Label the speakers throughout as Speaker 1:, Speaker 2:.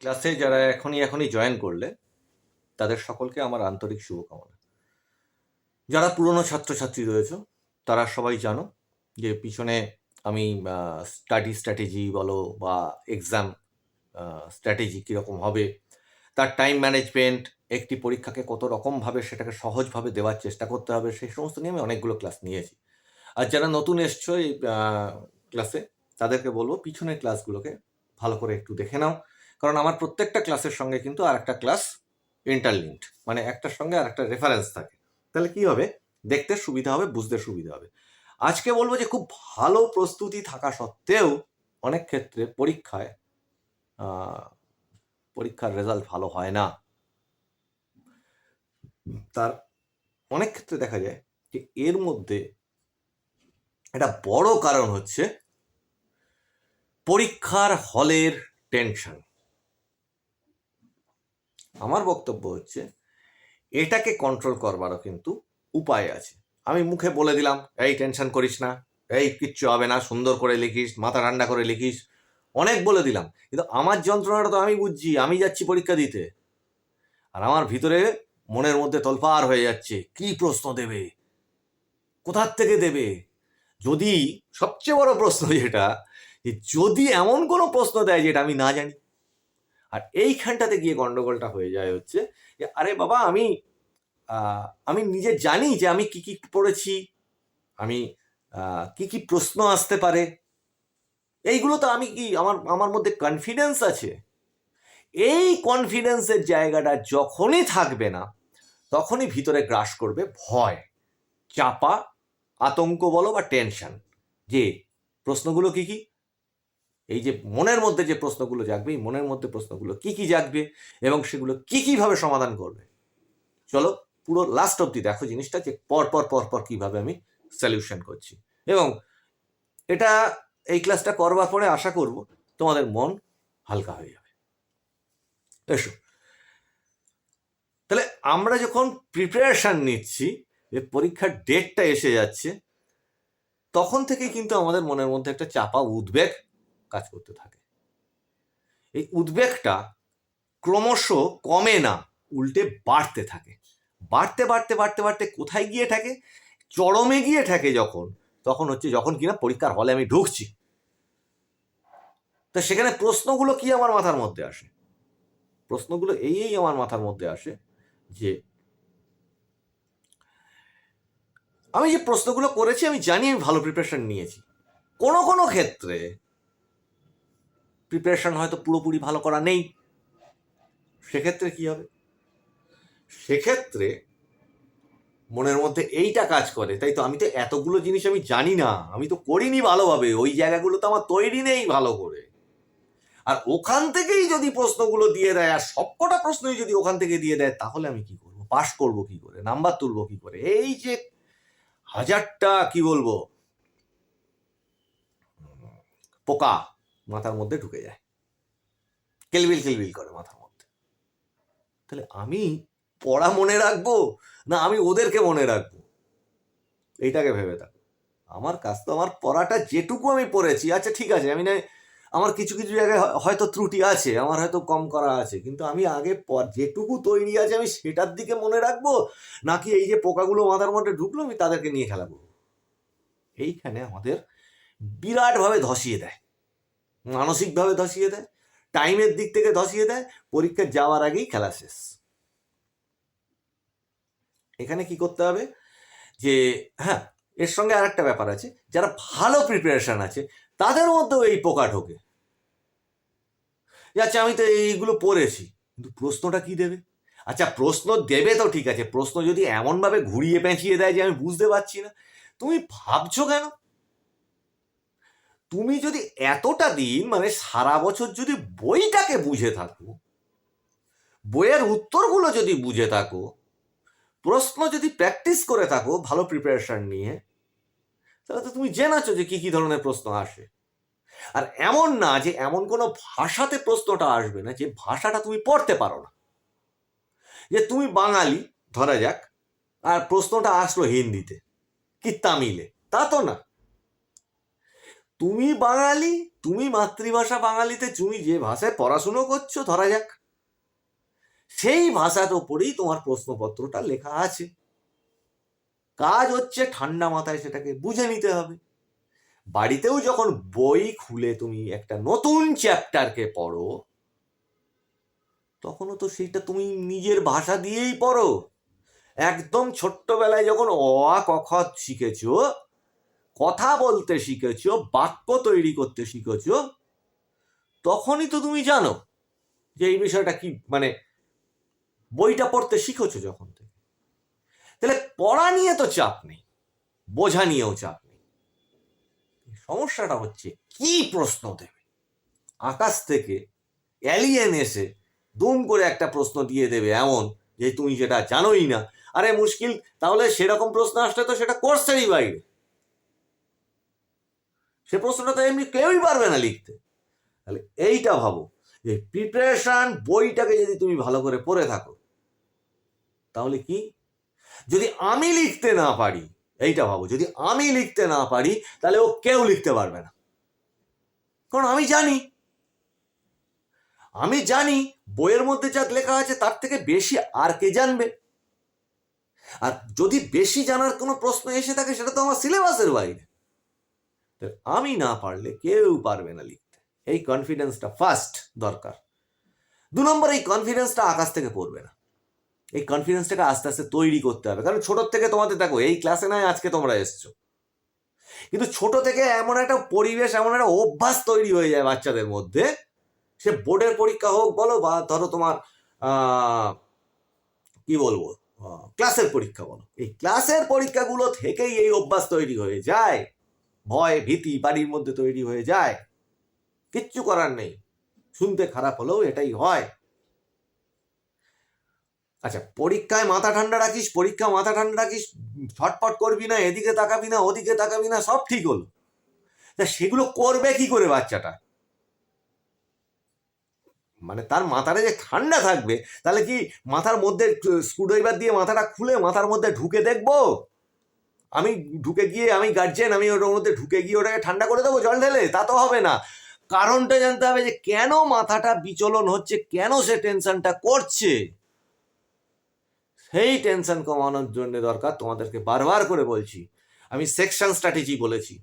Speaker 1: ক্লাসে যারা এখনই এখনই জয়েন করলে, তাদের সকলকে আমার আন্তরিক শুভকামনা। যারা পুরনো ছাত্রছাত্রী রয়েছে, তারা সবাই জানো যে পিছনে আমি স্টাডি স্ট্র্যাটেজি বলো বা এক্সাম স্ট্র্যাটেজি কীরকম হবে, তার টাইম ম্যানেজমেন্ট একটি পরীক্ষাকে কত রকমভাবে সেটাকে সহজভাবে দেওয়ার চেষ্টা করতে হবে, সেই সমস্ত নিয়ে আমি অনেকগুলো ক্লাস নিয়েছি। আর যারা নতুন এসছো এই ক্লাসে তাদেরকে বলব পিছনের ক্লাসগুলোকে ভালো করে একটু দেখে নাও। কারণ আমার প্রত্যেকটা ক্লাসের সঙ্গে কিন্তু আর একটা ক্লাস ইন্টারলিঙ্কড মানে একটার সঙ্গে আর একটা রেফারেন্স থাকে। তাহলে কি হবে? দেখতে সুবিধা হবে, বুঝতে সুবিধা হবে। আজকে বলব যে খুব ভালো প্রস্তুতি থাকা সত্ত্বেও অনেক ক্ষেত্রে পরীক্ষায় পরীক্ষার রেজাল্ট ভালো হয় না। তার অনেক ক্ষেত্রে দেখা যায় যে এর মধ্যে একটা বড় কারণ হচ্ছে পরীক্ষার হলের টেনশন আমার বক্তব্য হচ্ছে, এটাকে কন্ট্রোল করবারও কিন্তু উপায় আছে। আমি মুখে বলে দিলাম, এই টেনশন করিস না, এই কিচ্ছু হবে না, সুন্দর করে লিখিস, মাথা ঠান্ডা করে লিখিস। অনেক বলে দিলাম, কিন্তু আমার যন্ত্রণাটা তো আমি বুঝছি, আমি যাচ্ছি পরীক্ষা দিতে। আর আমার ভিতরে মনের মধ্যে তলপার হয়ে যাচ্ছে, কি প্রশ্ন দেবে? কোথার থেকে দেবে? যদি সবচেয়ে বড় প্রশ্ন যেটা, যে যদি এমন কোনো প্রশ্ন দেয় যেটা আমি না জানি আর এইখানটাতে গিয়ে গন্ডগোলটা হয়ে যায় হচ্ছে যে, আরে বাবা, আমি আমি নিজে জানি যে আমি কি কি পড়েছি, আমি কি কি প্রশ্ন আসতে পারে। এইগুলো তো আমি কি, আমার আমার মধ্যে কনফিডেন্স আছে? এই কনফিডেন্সের জায়গাটা যখনই থাকবে না, তখনই ভিতরে গ্রাস করবে ভয়, চাপা, আতঙ্ক বলো বা টেনশন যে, প্রশ্নগুলো কি কি? এই যে মনের মধ্যে যে প্রশ্নগুলো জাগবে, এই মনের মধ্যে প্রশ্নগুলো কি কি জাগবে এবং সেগুলো কি কীভাবে সমাধান করবে? চলো পুরো লাস্ট অব্দি দেখো জিনিসটা যে পর পর পর পর কীভাবে আমি সলিউশন করছি। এবং এটা এই ক্লাসটা করবার পরে আশা করব তোমাদের মন হালকা হয়ে যাবে। এসো। তাহলে আমরা যখন প্রিপারেশান নিচ্ছি, যে পরীক্ষার ডেটটা এসে যাচ্ছে, তখন থেকে কিন্তু আমাদের মনের মধ্যে একটা চাপা উদ্বেগ কাজ করতে থাকে। এই উদ্বেগটা ক্রমশ কমে না, উল্টে বাড়তে থাকে। বাড়তে বাড়তে বাড়তে বাড়তে কোথায় গিয়ে থাকে চরমে গিয়ে থাকে যখন, তখন হচ্ছে যখন কিনা পরীক্ষার হলে আমি ঢুকছি। তা সেখানে প্রশ্নগুলো কি আমার মাথার মধ্যে আসে? প্রশ্নগুলো এই এই আমার মাথার মধ্যে আসে যে, আমি যে প্রশ্নগুলো করেছি আমি জানি আমি ভালো প্রিপারেশন নিয়েছি। কোনো কোনো ক্ষেত্রে প্রিপারেশন হয়তো পুরোপুরি ভালো করা নেই। সেক্ষেত্রে কি হবে? সেক্ষেত্রে মনের মধ্যে এইটা কাজ করে। তাই তো আমি তো এতগুলো জিনিস আমি জানি না। আমি তো করিনি ভালোভাবে। ওই জায়গাগুলো তো আমার তৈরি নেই ভালো করে। আর ওখান থেকেই যদি প্রশ্নগুলো দিয়ে দেয়, আর সবকটা প্রশ্নই যদি ওখান থেকে দিয়ে দেয়, তাহলে আমি কি করব? পাশ করব কি করে? নাম্বার তুলবো কি করে? এই যে হাজারটা, কি বলব? পোকা। মাথার মধ্যে ঢুকে যায়। কেলবিল কেলবিল করে মাথার মধ্যে। তাহলে আমি পড়া মনে রাখব না আমি ওদেরকে মনে রাখব? এইটাকে ভেবে থাকো। আমার কাজ তো আমার পড়াটা যেটুকু আমি পড়েছি। আচ্ছা ঠিক আছে, আমি না আমার কিছু কিছু জায়গায় হয়তো ত্রুটি আছে, আমার হয়তো কম করা আছে, কিন্তু আমি আগে যেটুকু তৈরি আছে আমি সেটার দিকে মনে রাখব? নাকি এই যে পোকাগুলো মাথার মধ্যে ঢুকলো, আমি তাদেরকে নিয়ে খেলাবো? এইখানে আমাদের বিরাটভাবে ধসিয়ে দেয়। মানসিকভাবে ধসিয়ে দেয়, টাইমের দিক থেকে ধসিয়ে দেয়, পরীক্ষা যাওয়ার আগেই খেলা শেষ। এখানে কি করতে হবে? যে হ্যাঁ এর সঙ্গে আর একটা ব্যাপার আছে, যারা ভালো প্রিপারেশন আছে, তাদের মধ্যেও এই পোকা ঢোকে। আচ্ছা আমি তো এইগুলো পড়েছি, কিন্তু প্রশ্নটা কি দেবে? আচ্ছা প্রশ্ন দেবে তো ঠিক আছে, প্রশ্ন যদি এমনভাবে ঘুরিয়ে পেঁচিয়ে দেয় যে, আমি বুঝতে পারছি না, তুমি ভাবছ কেন? তুমি যদি এতটা দিন মানে সারা বছর যদি বইটাকে বুঝে থাকো, বইয়ের উত্তরগুলো যদি বুঝে থাকো, প্রশ্ন যদি প্র্যাকটিস করে থাকো, ভালো প্রিপারেশন নিয়ে, তাহলে তো তুমি জেনাছো যে কি কি ধরনের প্রশ্ন আসে। আর এমন না যে এমন কোনো ভাষাতে প্রশ্নটা আসবে না, যে ভাষাটা তুমি পড়তে পারো না। যে তুমি বাঙালি, ধরা যাক, আর প্রশ্নটা আসলো হিন্দিতে, কি তামিলে, তা তো না। তুমি বাঙালি, তুমি মাতৃভাষা বাঙালিতে তুমি যে ভাষায় পড়াশুনো করছ, ধরা যাক। সেই ভাষার ওপরেই তোমার প্রশ্নপত্রটা লেখা আছে। কাজ হচ্ছে ঠান্ডা মাথায় সেটাকে বুঝে নিতে হবে। বাড়িতেও যখন বই খুলে তুমি একটা নতুন চ্যাপ্টারকে পড়ো, তখনও তো সেইটা তুমি নিজের ভাষা দিয়েই পড়ো। একদম ছোট্টবেলায় যখন অ, আ, ক, খ শিখেছো কথা বলতে শিখেছ, বাক্য তৈরি করতে শিখেছো, তখনই তো তুমি জানো যে এই বিষয়টা কি মানে বইটা পড়তে শিখেছো যখন থেকে। তাহলে পড়া নিয়ে তো চাপ নেই, বোঝা নিয়েও চাপ নেই। সমস্যাটা হচ্ছে, কি প্রশ্ন দেবে? আকাশ থেকে অ্যালিয়েন এসে দুম করে একটা প্রশ্ন দিয়ে দেবে এমন যে তুমি যেটা জানোই না। আরে মুশকিল, তাহলে সেরকম প্রশ্ন আসলে তো সেটা কোর্সেরই বাইরে। সে প্রশ্নটা তো এমনি কেউই পারবে না লিখতে। তাহলে এইটা ভাবো যে প্রিপারেশান বইটাকে যদি তুমি ভালো করে পড়ে থাকো, তাহলে কি? যদি আমি লিখতে না পারি, এইটা ভাবো, যদি আমি লিখতে না পারি, তাহলে ও কেউ লিখতে পারবে না। কারণ আমি জানি আমি জানি বইয়ের মধ্যে যা লেখা আছে তার থেকে বেশি আর কে জানবে। আর যদি বেশি জানার কোনো প্রশ্ন এসে থাকে, সেটা তো আমার সিলেবাসের বাইরে। তো আমি না পারলে কেউ পারবে না লিখতে। এই কনফিডেন্সটা ফার্স্ট দরকার। দু নম্বর, এই কনফিডেন্সটা আকাশ থেকে পড়বে না। এই কনফিডেন্সটাকে আস্তে আস্তে তৈরি করতে হবে। কারণ ছোটোর থেকে তোমাদের দেখো, এই ক্লাসে নয়, আজকে তোমরা এসছো। কিন্তু ছোট থেকে এমন একটা পরিবেশ, এমন একটা অভ্যাস তৈরি হয়ে যায় বাচ্চাদের মধ্যে। সে বোর্ডের পরীক্ষা হোক বলো বা ধরো তোমার কি বলব? ক্লাসের পরীক্ষা বলো। এই ক্লাসের পরীক্ষাগুলো থেকেই এই অভ্যাস তৈরি হয়ে যায়। ভয় ভীতি বাড়ির মধ্যে তৈরি হয়ে যায়। কিচ্ছু করার নেই। শুনতে খারাপ হলেও এটাই হয়। আচ্ছা পরীক্ষায় মাথা ঠান্ডা রাখিস পরীক্ষা মাথা ঠান্ডা রাখিস ছটপট করবি না, এদিকে তাকাবি না, ওদিকে তাকাবি না, সব ঠিক হলো। তা সেগুলো করবে কি করে বাচ্চাটা? মানে তার মাথাটা যে ঠান্ডা থাকবে, তাহলে কি মাথার মধ্যে, স্ক্রুড্রাইভার দিয়ে মাথাটা খুলে মাথার মধ্যে ঢুকে দেখব? আমি ঢুকে গিয়ে, আমি গার্জেন আমি ওটার মধ্যে ঢুকে গিয়ে ওটাকে ঠান্ডা করে দেবো, জল ঢেলে, তা তো হবে না। কারণটা জানতে হবে যে কেন মাথাটা বিচলন হচ্ছে, কেন সে টেনশনটা করছে? সেই টেনশন কমানোর জন্য দরকার, তোমাদেরকে বারবার করে বলছি। আমি সেকশন স্ট্র্যাটেজি বলেছি।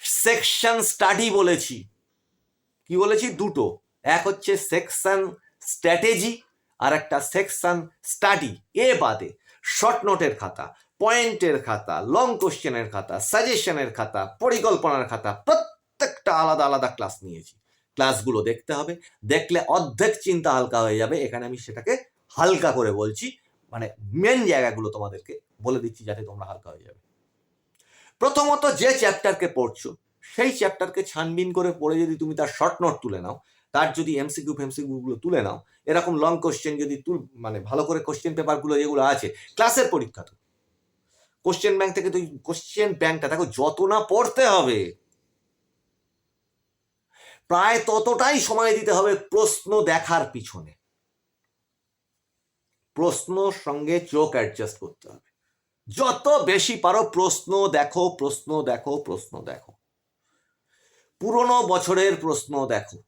Speaker 1: সেকশন স্টাডি বলেছি। কি বলেছি? দুটো। এক হচ্ছে সেকশন স্ট্র্যাটেজি আর একটা সেকশন স্টাডি এ বাদে শর্ট নোটের খাতা। পয়েন্টের খাতা লং কোশ্চেনের খাতা সাজেশনের খাতা, পরিকল্পনার খাতা, প্রত্যেকটা আলাদা আলাদা ক্লাস নিয়েছি। ক্লাসগুলো দেখতে হবে, দেখলে অর্ধেক চিন্তা হালকা হয়ে যাবে। এখানে আমি সেটাকে হালকা করে বলছি মানে মেন জায়গাগুলো তোমাদেরকে বলে দিচ্ছি যাতে তোমরা হালকা হয়ে যাবে। প্রথমত যে চ্যাপ্টারকে পড়ছো, সেই চ্যাপ্টারকে ছানবিন করে পড়ে যদি তুমি তার শর্ট নোট তুলে নাও, তার যদি এমসিকিউ ফেমসিকিউ গুলো তুলে নাও, এরকম লং কোশ্চেন যদি তুল মানে ভালো করে কোশ্চেন পেপারগুলো যেগুলো আছে ক্লাসের পরীক্ষা তো। কোশ্চেন ব্যাংক থেকে তুই কোশ্চেন ব্যাংকটা দেখো যত না পড়তে হবে, প্রায় ততটাই সময় দিতে হবে প্রশ্ন দেখার পিছনে। প্রশ্নর সঙ্গে চোখ অ্যাডজাস্ট করতে হবে। যত বেশি পারো প্রশ্ন দেখো প্রশ্ন দেখো প্রশ্ন দেখো। পুরনো বছরের প্রশ্ন দেখো।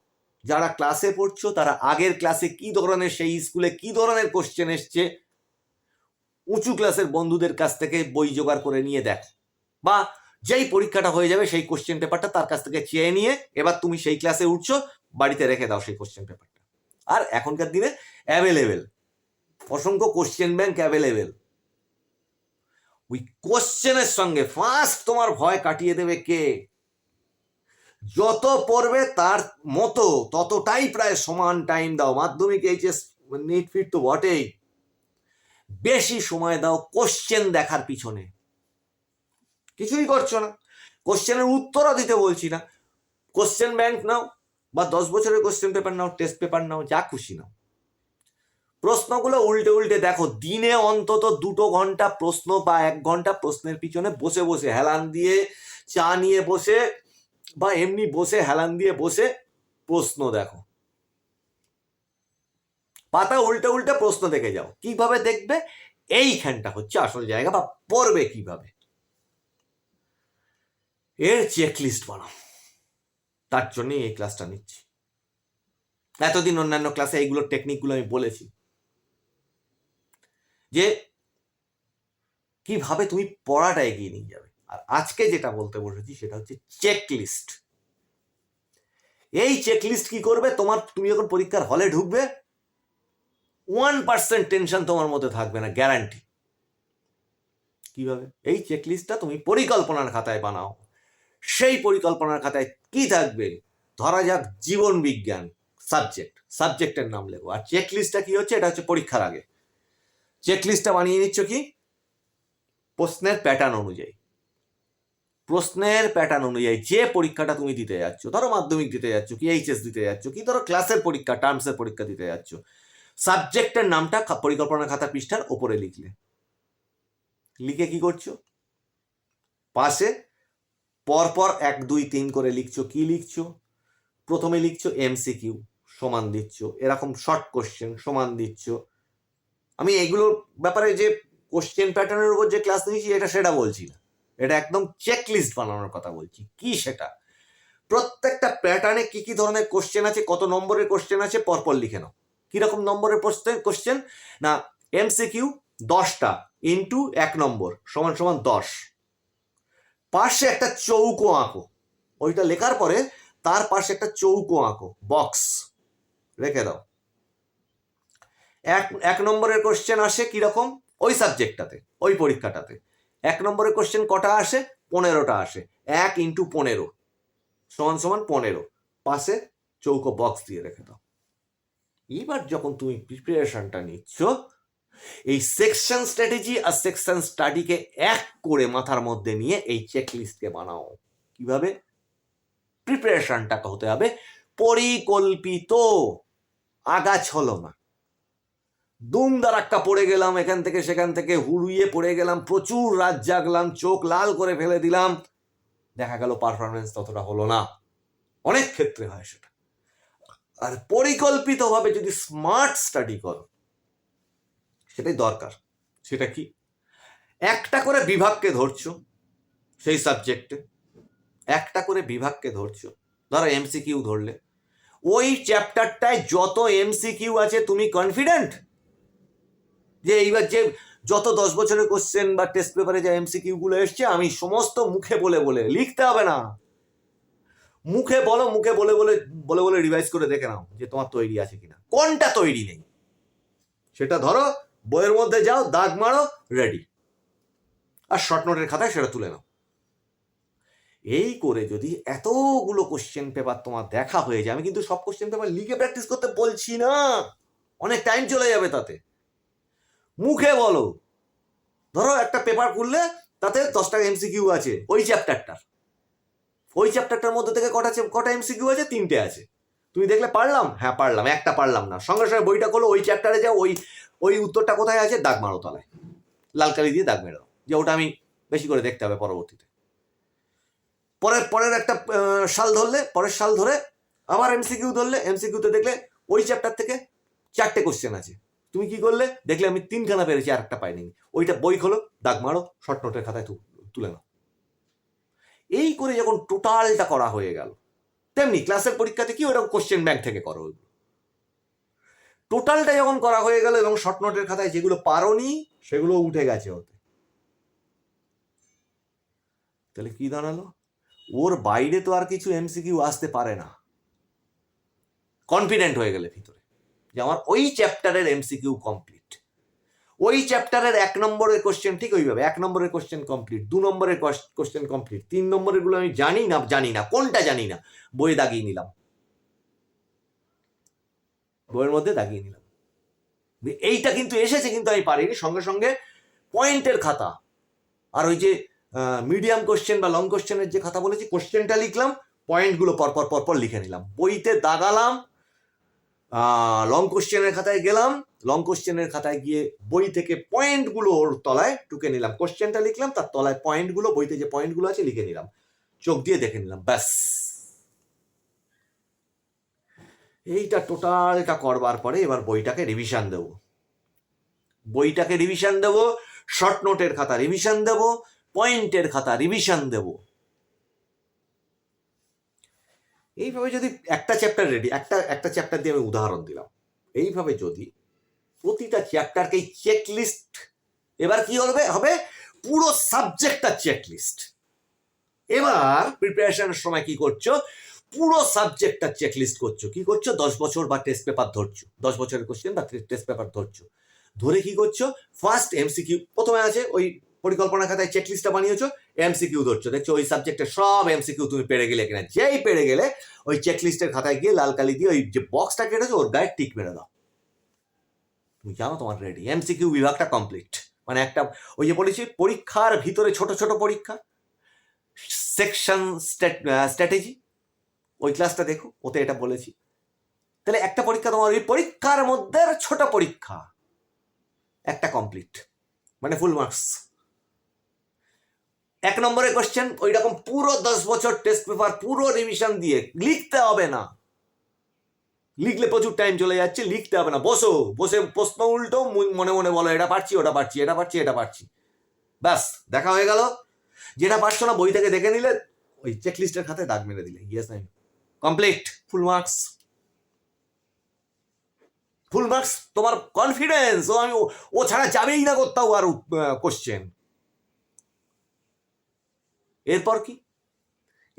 Speaker 1: যারা ক্লাসে পড়ছো, তারা আগের ক্লাসে কি ধরনের, সেই স্কুলে কি ধরনের কোশ্চেন এসছে উঁচু ক্লাসের বন্ধুদের কাছ থেকে বই জোগাড় করে নিয়ে দেখো। বা যেই পরীক্ষাটা হয়ে যাবে সেই কোশ্চেন পেপারটা তার কাছ থেকে চেয়ে নিয়ে এবার তুমি সেই ক্লাসে উঠছো, বাড়িতে রেখে দাও সেই কোশ্চেন পেপারটা আর এখনকার দিনে অ্যাভেলেবেল অসংখ্য কোশ্চেন ব্যাংক অ্যাভেলেবেল ওই কোশ্চেনের সঙ্গে ফার্স্ট তোমার ভয় কাটিয়ে দেবে কে? যত পড়বে তার মতো ততটাই প্রায় সমান টাইম দাও। মাধ্যমিক এইচএস নিট ফিট তো বটেই। বেশি সময় দাও কোশ্চেন দেখার পিছনে। কিছুই করছ না। কোশ্চেনের উত্তরও দিতে বলছি না। কোশ্চেন ব্যাংক নাও বা দশ বছরের কোশ্চেন পেপার নাও টেস্ট পেপার নাও, যা খুশি নাও। প্রশ্নগুলো উল্টে উল্টে দেখো, দিনে অন্তত দুটো ঘণ্টা প্রশ্ন বা এক ঘণ্টা প্রশ্নের পিছনে বসে বসে, হেলান দিয়ে চা নিয়ে বসে বা এমনি বসে, হেলান দিয়ে বসে প্রশ্ন দেখো। পাতা উল্টে উল্টে প্রশ্ন দেখে যাও। কীভাবে দেখবে? এইখানটা হচ্ছে আসল জায়গা বা পড়বে কীভাবে? এর চেক লিস্ট বানাও। তার জন্যই এই ক্লাসটা নিচ্ছি। এতদিন অন্যান্য ক্লাসে এইগুলোর টেকনিকগুলো আমি বলেছি। যে কীভাবে তুমি পড়াটা এগিয়ে নিয়ে যাবে। আর আজকে যেটা বলতে বসেছি সেটা হচ্ছে চেক লিস্ট এই চেক লিস্ট কি করবে? তোমার, তুমি যখন পরীক্ষার হলে ঢুকবে ওয়ান পার্সেন্ট টেনশন তোমার মধ্যে থাকবে না গ্যারান্টি কীভাবে? এই চেক লিস্টটা তুমি পরিকল্পনার খাতায় বানাও। সেই পরিকল্পনার খাতায় কি থাকবে? ধরা যাক জীবন বিজ্ঞান সাবজেক্ট সাবজেক্টের নাম লেখো। আর চেক লিস্টটা কি হচ্ছে? এটা হচ্ছে পরীক্ষার আগে। চেক লিস্টটা বানিয়ে নিচ্ছ কি? প্রশ্নের প্যাটার্ন অনুযায়ী। প্রশ্নের প্যাটার্ন অনুযায়ী যে পরীক্ষাটা তুমি দিতে যাচ্ছ, ধরো মাধ্যমিক দিতে যাচ্ছ, কি এইচএস দিতে যাচ্ছ, কি ধরো ক্লাসের পরীক্ষা টার্মসের পরীক্ষা দিতে যাচ্ছ সাবজেক্টের নামটা পরিকল্পনা খাতা পৃষ্ঠার ওপরে লিখলে। লিখে কি করছ? পাশে পরপর এক, দুই, তিন করে লিখছো। কি লিখছো? প্রথমে লিখছো এমসিকিউ সমান দিচ্ছ। এরকম শর্ট কোশ্চেন সমান দিচ্ছ। আমি এগুলোর ব্যাপারে যে কোশ্চেন প্যাটার্নের উপর যে ক্লাস নিয়েছি, এটা সেটা বলছি না। এটা একদম চেক লিস্ট বানানোর কথা বলছি। কি সেটা? প্রত্যেকটা প্যাটার্নে কি কি ধরনের কোশ্চেন আছে, কত নম্বরের কোশ্চেন আছে, পরপর লিখে নাও। কীরকম নম্বরের কোশ্চেন না এমসিকিউ দশটা ইন্টু এক নম্বর, সমান সমান দশ। পাশে একটা চৌকো আঁকো। ওইটা লেখার পরে তার পাশে একটা চৌকো আঁকো বক্স রেখে দাও। এক এক নম্বরের কোশ্চেন আসে কীরকম? ওই সাবজেক্টটাতে ওই পরীক্ষাটাতে। এক নম্বরের কোশ্চেন কটা আসে? পনেরোটা আসে। এক ইন্টু পনেরো, সমান সমান পনেরো। পাশে চৌকো বক্স দিয়ে রেখে দাও। এবার যখন তুমি প্রিপারেশনটা নিচ্ছ, এই সেকশন স্ট্র্যাটেজি আর সেকশন স্টাডিকে এক করে মাথার মধ্যে নিয়ে এই চেক লিস্টকে বানাও। কীভাবে? প্রিপারেশনটা হতে হবে পরিকল্পিত। আগাছ হলো না। দুম দারাক্কা পড়ে গেলাম এখান থেকে সেখান থেকে, হুড়ুইয়ে পড়ে গেলাম, প্রচুর রাত জাগলাম, চোখ লাল করে ফেলে দিলাম। দেখা গেল পারফরমেন্স ততটা হলো না। অনেক ক্ষেত্রে হয় সেটা। আর পরিকল্পিতভাবে যদি স্মার্ট স্টাডি করো, সেটাই দরকার। সেটা কি? একটা করে বিভাগকে ধরছো সেই সাবজেক্টে একটা করে বিভাগকে ধরছো, ধরো এমসিকিউ ধরলে, ওই চ্যাপ্টারটায় যত এমসিকিউ আছে তুমি কনফিডেন্ট যে এইবার যে যত দশ বছরের কোশ্চেন বা টেস্ট পেপারে যে এমসিকিউ গুলো এসছে, আমি সমস্ত মুখে বলে বলে, লিখতে হবে না। মুখে বলো, মুখে বলে বলে বলে বলে রিভাইজ করে দেখে নাও যে তোমার তৈরি আছে কিনা। কোনটা তৈরি নেই? সেটা ধরো, বইয়ের মধ্যে যাও, দাগ মারো রেডি আর শর্ট নোটের খাতায় সেটা তুলে নাও। এই করে যদি এতগুলো কোশ্চেন পেপার তোমার দেখা হয়ে যায়, আমি কিন্তু সব কোশ্চেন পেপার লিখে প্র্যাকটিস করতে বলছি না। অনেক টাইম চলে যাবে তাতে। মুখে বলো। ধরো একটা পেপার খুললে তাতে দশটা এমসিকিউ আছে, ওই চ্যাপ্টারটার ওই চ্যাপ্টারটার মধ্যে থেকে কটা কটা এমসিকিউ আছে? তিনটে আছে। তুমি দেখলে পারলাম? হ্যাঁ পারলাম। একটা পারলাম না। সঙ্গে সঙ্গে বইটা করল, ওই চ্যাপ্টারে যাও ওই ওই উত্তরটা কোথায় আছে? দাগ মারো তলায়। লাল কালি দিয়ে দাগ মেরো যে ওটা আমি বেশি করে দেখতে হবে পরবর্তীতে। পরের পরের একটা সাল ধরলে, পরের সাল ধরে আবার এমসিকিউ ধরলে এমসিকিউতে দেখলে ওই চ্যাপ্টার থেকে চারটে কোশ্চেন আছে। তুমি কি করলে? দেখলে আমি তিনখানা পেরেছি, আর একটা পাইনি। ওইটা বই খোলো, দাগ মারো শর্ট নোটের খাতায় তুলে নাও। এই করে যখন টোটালটা করা হয়ে গেল, তেমনি ক্লাসের পরীক্ষাতে কি ওরকম কোশ্চেন ব্যাংক থেকে করো টোটালটা যখন করা হয়ে গেল এবং শর্ট নোটের খাতায় যেগুলো পারোনি, সেগুলো উঠে গেছে ওতে। তাহলে কি দাঁড়াল? ওর বাইরে তো আর কিছু এমসিকিউ আসতে পারে না। কনফিডেন্ট হয়ে গেলে ভিতরে। যে আমার ওই চ্যাপ্টারের এমসিকিউ কমপ্লিট ওই চ্যাপ্টারের এক নম্বরের কোশ্চেন ঠিক ওইভাবে, এক নম্বরের কোশ্চেন কমপ্লিট দু নম্বরের কোশ্চেন কমপ্লিট তিন নম্বরেরগুলো আমি জানি না জানি না, কোনটা জানি না, বইয়ে দাগিয়ে নিলাম। বইয়ের মধ্যে দাগিয়ে নিলাম। এইটা কিন্তু এসেছে, কিন্তু আমি পারিনি, সঙ্গে সঙ্গে পয়েন্টের খাতা। আর ওই যে মিডিয়াম কোশ্চেন বা লং কোশ্চেনের যে খাতা বলেছি কোশ্চেনটা লিখলাম পয়েন্টগুলো পরপর পরপর লিখে নিলাম। বইতে দাগালাম লং কোশ্চেনের খাতায় গেলাম। লং কোশ্চেনের খাতায় গিয়ে বই থেকে পয়েন্টগুলো ওর তলায় টুকে নিলাম। কোশ্চেনটা লিখলাম, তার তলায় পয়েন্টগুলো বইতে যে পয়েন্টগুলো আছে লিখে নিলাম। চোখ দিয়ে দেখে নিলাম, ব্যাস। এইটা টোটালটা করবার পরে এবার বইটাকে রিভিশন দেব। বইটাকে রিভিশন দেব শর্ট নোটের খাতা রিভিশন দেব পয়েন্টের খাতা রিভিশন দেব। এইভাবে যদি একটা চ্যাপ্টার রেডি একটা একটা চ্যাপ্টার দিয়ে আমি উদাহরণ দিলাম। এইভাবে যদি প্রতিটা চ্যাপ্টারকে চেকলিস্ট এবার কি হবে? হবে পুরো সাবজেক্টটা চেকলিস্ট এবার প্রিপারেশনের সময় কি করছ? পুরো সাবজেক্টটা চেকলিস্ট করছ। কি করছ? দশ বছর বা টেস্ট পেপার ধরছো। দশ বছরের কোশ্চেন বা টেস্ট পেপার ধরছো। ধরে কি করছ? ফার্স্ট এমসিকিউ প্রথমে আছে ওই পরিকল্পনা খাতায় চেকলিস্টটা বানিয়েছো এমসিকিউ ধরছো। দেখছ, ওই সাবজেক্টের সব এমসিকিউ তুমি পেরে গেলে কিনা। যেই পেরে গেলে, ওই চেকলিস্টের খাতায় গিয়ে লাল কালি দিয়ে ওই যে বক্সটা কেটেছো, ওর গায়ে টিক মেরে দাও। তুমি জানো তোমার রেডি এমসিকিউ বিভাগটা কমপ্লিট মানে একটা, ওই যে বলেছি, পরীক্ষার ভিতরে ছোট ছোট পরীক্ষা। সেকশন স্ট্র্যাটেজি ওই ক্লাসটা দেখো, ওতে এটা বলেছি। তাহলে একটা পরীক্ষা তোমার ওই পরীক্ষার মধ্যে ছোট পরীক্ষা। একটা কমপ্লিট মানে ফুল মার্কস এক নম্বরে কোশ্চেন ওই রকম পুরো দশ বছর টেস্ট পেপার পুরো রিভিশন দিয়ে লিখতে হবে না। লিখলে প্রচুর টাইম চলে যাচ্ছে, লিখতে হবে না। বসো, বসে প্রশ্ন উল্টো মনে মনে বলো, এটা পারছি, ওটা পারছি, এটা পারছি এটা পারছি। ব্যাস, দেখা হয়ে গেল। যেটা পারছ না, বই থেকে দেখে নিলে, ওই চেকলিস্টের খাতে দাগ মেরে দিলে। ইয়েস নাই complete full marks full marks তোমার কনফিডেন্স ও আমি, ও- ছাড়া যাবেই না কোথাও আর কোশ্চেন এরপর কি?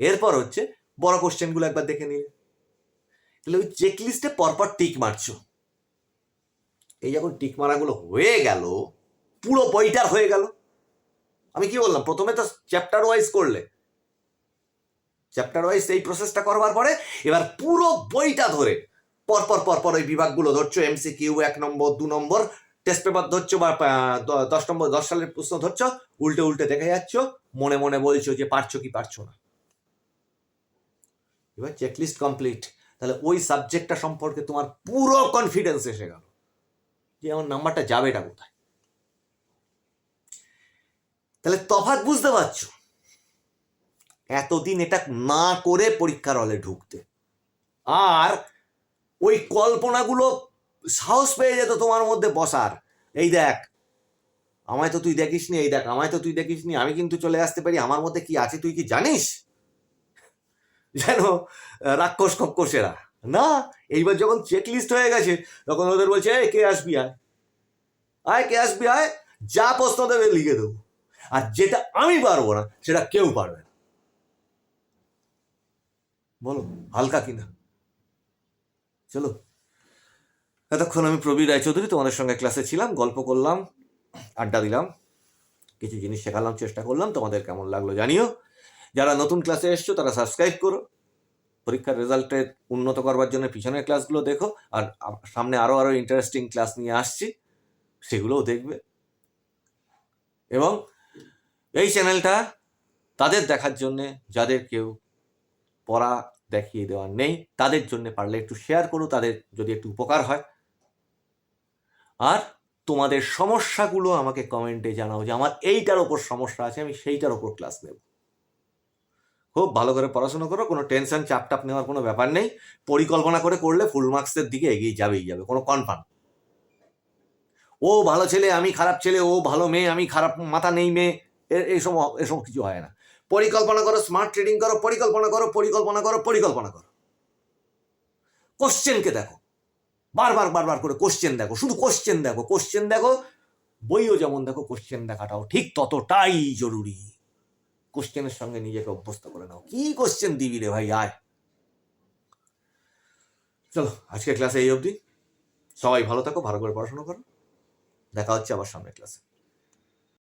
Speaker 1: এরপর হচ্ছে বড় কোশ্চেনগুলো একবার দেখে নিলে তাহলে ওই চেকলিস্টে পরপর টিক মারছো। এই যখন টিক মারাগুলো হয়ে গেল, পুরো বইটার হয়ে গেল। আমি কি বললাম? প্রথমে তো চ্যাপ্টার ওয়াইজ করলে। চ্যাপ্টার ওয়াইজ এই প্রসেসটা করবার পরে এবার পুরো বইটা ধরে পরপর পরপর ওই বিভাগগুলো ধরছো এমসি কিউ এক নম্বর, দু নম্বর টেস্ট পেপার ধরছো বা দশ নম্বর, দশ সালের প্রশ্ন ধরছো, উল্টে উল্টে দেখে যাচ্ছ, মনে মনে বলছো যে পারছ কি পারছ না। এবার চেকলিস্ট কমপ্লিট তাহলে ওই সাবজেক্টটা সম্পর্কে তোমার পুরো কনফিডেন্স এসে গেল যে আমার নাম্বারটা যাবেটা কোথায়। তাহলে তফাৎ বুঝতে পারছ? এতদিন এটা না করে পরীক্ষার হলে ঢুকতে। আর ওই কল্পনাগুলো সাহস পেয়ে যেত তোমার মধ্যে বসার। এই দেখ, আমায় তো তুই দেখিসনি, এই দেখ, আমায় তো তুই দেখিসনি, আমি কিন্তু চলে আসতে পারি, আমার মধ্যে কি আছে, তুই কি জানিস? যেন রাক্ষস খক্কসেরা না? এইবার যখন চেক লিস্ট হয়ে গেছে, তখন ওদের বলছে, এই, কে আসবি আয়? আয়, কে আসবি আয়? যা প্রশ্ন দেবে লিখে দেবো। আর যেটা আমি পারব না, সেটা কেউ পারবে না। বলো, হালকা কিনা। চলো। এতক্ষণ আমি প্রবীর রায়চৌধুরী তোমাদের সঙ্গে ক্লাসে ছিলাম, গল্প করলাম, আড্ডা দিলাম, কিছু জিনিস শেখালাম, চেষ্টা করলাম, তোমাদের কেমন লাগল জানিও। যারা নতুন ক্লাসে এসছো, তারা সাবস্ক্রাইব করো। পরীক্ষার রেজাল্টে উন্নত করবার জন্য পিছনের ক্লাসগুলো দেখো, আর সামনে আরও আরও ইন্টারেস্টিং ক্লাস নিয়ে আসছি, সেগুলোও দেখবে। এবং এই চ্যানেলটা তাদের দেখার জন্যে, যাদের কেউ পড়া দেখিয়ে দেওয়ার নেই, তাদের জন্য পারলে একটু শেয়ার করো, তাদের যদি একটু উপকার হয়। আর তোমাদের সমস্যাগুলো আমাকে কমেন্টে জানাও যে আমার এইটার ওপর সমস্যা আছে, আমি সেইটার ওপর ক্লাস নেব। খুব ভালো করে পড়াশোনা করো, কোনো টেনশন চাপ টাপ নেওয়ার কোনো ব্যাপার নেই। পরিকল্পনা করে করলে ফুল মার্কসের দিকে এগিয়ে যাবেই যাবে, কোনো কনফার্ম ও ভালো ছেলে, আমি খারাপ ছেলে, ও ভালো মেয়ে, আমি খারাপ, মাথা নেই মেয়ে এইসব এসব কিছু হয় না। পরিকল্পনা করো স্মার্ট ট্রেডিং করো, পরিকল্পনা করো পরিকল্পনা করো পরিকল্পনা করো। কোশ্চেনকে দেখো। বারবার বারবার করে কোশ্চেন দেখো, শুধু কোশ্চেন দেখো কোশ্চেন দেখো, বইও যেমন দেখো কোশ্চেন দেখাটাও ঠিক ততটাই জরুরি। কোশ্চেনের সঙ্গে নিজেকে অভ্যস্ত করে নাও। কি কোশ্চেন দিবি রে ভাই, আয়। চলো আজকে ক্লাসে এই অবধি। সবাই ভালো থাকো, ভালো করে পড়াশোনা করো। দেখা হচ্ছে আবার সামনে ক্লাসে